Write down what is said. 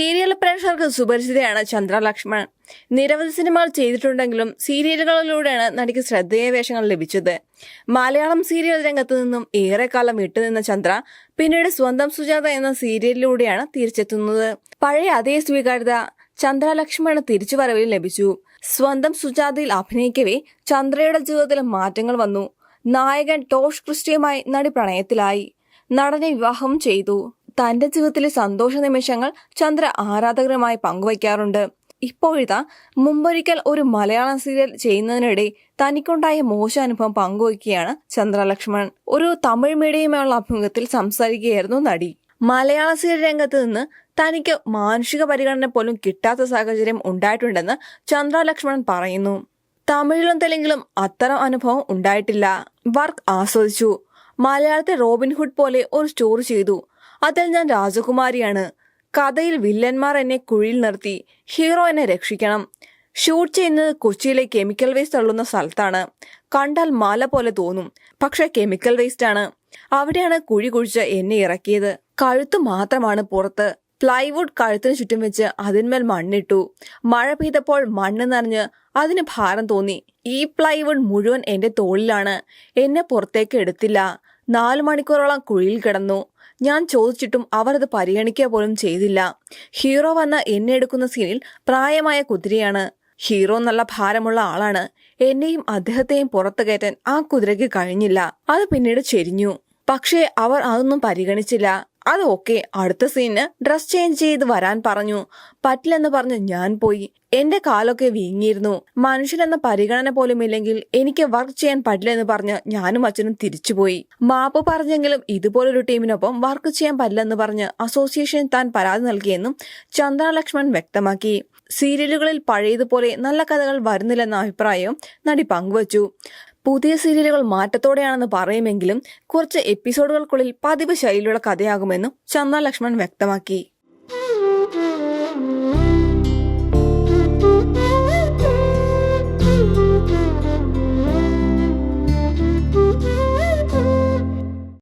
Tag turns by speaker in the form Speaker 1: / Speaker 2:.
Speaker 1: Serial പ്രേക്ഷകർക്ക് സുപരിചിതയാണ് ചന്ദ്ര ലക്ഷ്മൺ. നിരവധി സിനിമകൾ ചെയ്തിട്ടുണ്ടെങ്കിലും സീരിയലുകളിലൂടെയാണ് നടിക്ക് ശ്രദ്ധേയ വേഷങ്ങൾ ലഭിച്ചത്. മലയാളം സീരിയൽ രംഗത്ത് നിന്നും ഏറെക്കാലം വിട്ടുനിന്ന ചന്ദ്ര പിന്നീട് സ്വന്തം സുജാത എന്ന സീരിയലിലൂടെയാണ് തിരിച്ചെത്തുന്നത്. പഴയ അതേ സ്വീകാര്യത ചന്ദ്ര ലക്ഷ്മണ് തിരിച്ചുവരവിൽ ലഭിച്ചു. സ്വന്തം സുജാതയിൽ അഭിനയിക്കവേ ചന്ദ്രയുടെ ജീവിതത്തിൽ മാറ്റങ്ങൾ വന്നു. നായകൻ ടോഷ് ക്രിസ്റ്റിയുമായി നടി പ്രണയത്തിലായി. നടനെ വിവാഹം ചെയ്തു. തന്റെ ജീവിതത്തിലെ സന്തോഷ നിമിഷങ്ങൾ ചന്ദ്ര ആരാധകരുമായി പങ്കുവയ്ക്കാറുണ്ട്. ഇപ്പോഴിതാ മുമ്പൊരിക്കൽ ഒരു മലയാളം സീരിയൽ ചെയ്യുന്നതിനിടെ തനിക്കുണ്ടായ മോശ അനുഭവം പങ്കുവയ്ക്കുകയാണ് ചന്ദ്ര ലക്ഷ്മൺ ഒരു തമിഴ് മീഡിയയുമായുള്ള അഭിമുഖത്തിൽ സംസാരിക്കുകയായിരുന്നു നടി. മലയാള സീരിയൽ രംഗത്ത് നിന്ന് തനിക്ക് മാനുഷിക പരിഗണന പോലും കിട്ടാത്ത സാഹചര്യം ഉണ്ടായിട്ടുണ്ടെന്ന് ചന്ദ്ര ലക്ഷ്മണൻ പറയുന്നു. തമിഴിലും തെലുങ്കിലും അത്തരം അനുഭവം ഉണ്ടായിട്ടില്ല. വർക്ക് ആസ്വദിച്ചു. മലയാളത്തെ റോബിൻഹുഡ് പോലെ ഒരു സ്റ്റോറി ചെയ്തു. അതിൽ ഞാൻ രാജകുമാരിയാണ്. കഥയിൽ വില്ലന്മാർ എന്നെ കുഴിയിൽ നിർത്തി ഹീറോ എന്നെ രക്ഷിക്കണം. ഷൂട്ട് ചെയ്യുന്നത് കൊച്ചിയിലെ കെമിക്കൽ വേസ്റ്റ് തള്ളുന്ന സ്ഥലത്താണ്. കണ്ടാൽ മല പോലെ തോന്നും പക്ഷെ കെമിക്കൽ വേസ്റ്റ് ആണ്. അവിടെയാണ് കുഴി കുഴിച്ച് എന്നെ ഇറക്കിയത്. കഴുത്ത് മാത്രമാണ് പുറത്ത്. പ്ലൈവുഡ് കഴുത്തിന് ചുറ്റും വെച്ച് അതിന്മേൽ മണ്ണിട്ടു. മഴ പെയ്തപ്പോൾ മണ്ണ് നിറഞ്ഞ് അതിന് ഭാരം തോന്നി. ഈ പ്ലൈവുഡ് മുഴുവൻ എന്റെ തോളിലാണ്. എന്നെ പുറത്തേക്ക് എടുത്തില്ല. നാലു മണിക്കൂറോളം കുഴിയിൽ കിടന്നു. ഞാൻ ചോദിച്ചിട്ടും അവർ അത് പരിഗണിക്കുക പോലും ചെയ്തില്ല. ഹീറോ വന്ന എന്നെ എടുക്കുന്ന സീനിൽ പ്രായമായ കുതിരയാണ്. ഹീറോ നല്ല ഭാരമുള്ള ആളാണ്. എന്നെയും അദ്ദേഹത്തെയും പുറത്തു കയറ്റാൻ ആ കുതിരയ്ക്ക് കഴിഞ്ഞില്ല. അത് പിന്നീട് ചെരിഞ്ഞു. പക്ഷേ അവർ അതൊന്നും പരിഗണിച്ചില്ല. അത് ഓക്കെ. അടുത്ത സീനിന് ഡ്രസ് ചേഞ്ച് ചെയ്ത് വരാൻ പറഞ്ഞു. പറ്റില്ലെന്ന് പറഞ്ഞ് ഞാൻ പോയി. എന്റെ കാലൊക്കെ വീങ്ങിയിരുന്നു. മനുഷ്യനെന്ന പരിഗണന പോലും ഇല്ലെങ്കിൽ എനിക്ക് വർക്ക് ചെയ്യാൻ പറ്റില്ല എന്ന് പറഞ്ഞ് ഞാനും അച്ഛനും തിരിച്ചുപോയി മാപ്പ് പറഞ്ഞെങ്കിലും ഇതുപോലൊരു ടീമിനൊപ്പം വർക്ക് ചെയ്യാൻ പറ്റില്ല എന്ന് പറഞ്ഞ് അസോസിയേഷൻ താൻ പരാതി നൽകിയെന്നും ചന്ദ്ര ലക്ഷ്മൺ വ്യക്തമാക്കി. സീരിയലുകളിൽ പഴയതുപോലെ നല്ല കഥകൾ വരുന്നില്ലെന്ന അഭിപ്രായവും നടി പങ്കുവച്ചു. പുതിയ സീരിയലുകൾ മാറ്റത്തോടെയാണെന്ന് പറയുമെങ്കിലും കുറച്ച് എപ്പിസോഡുകൾക്കുള്ളിൽ പതിവ് ശൈലിയുള്ള കഥയാകുമെന്നും ചന്ദ്ര ലക്ഷ്മൺ വ്യക്തമാക്കി.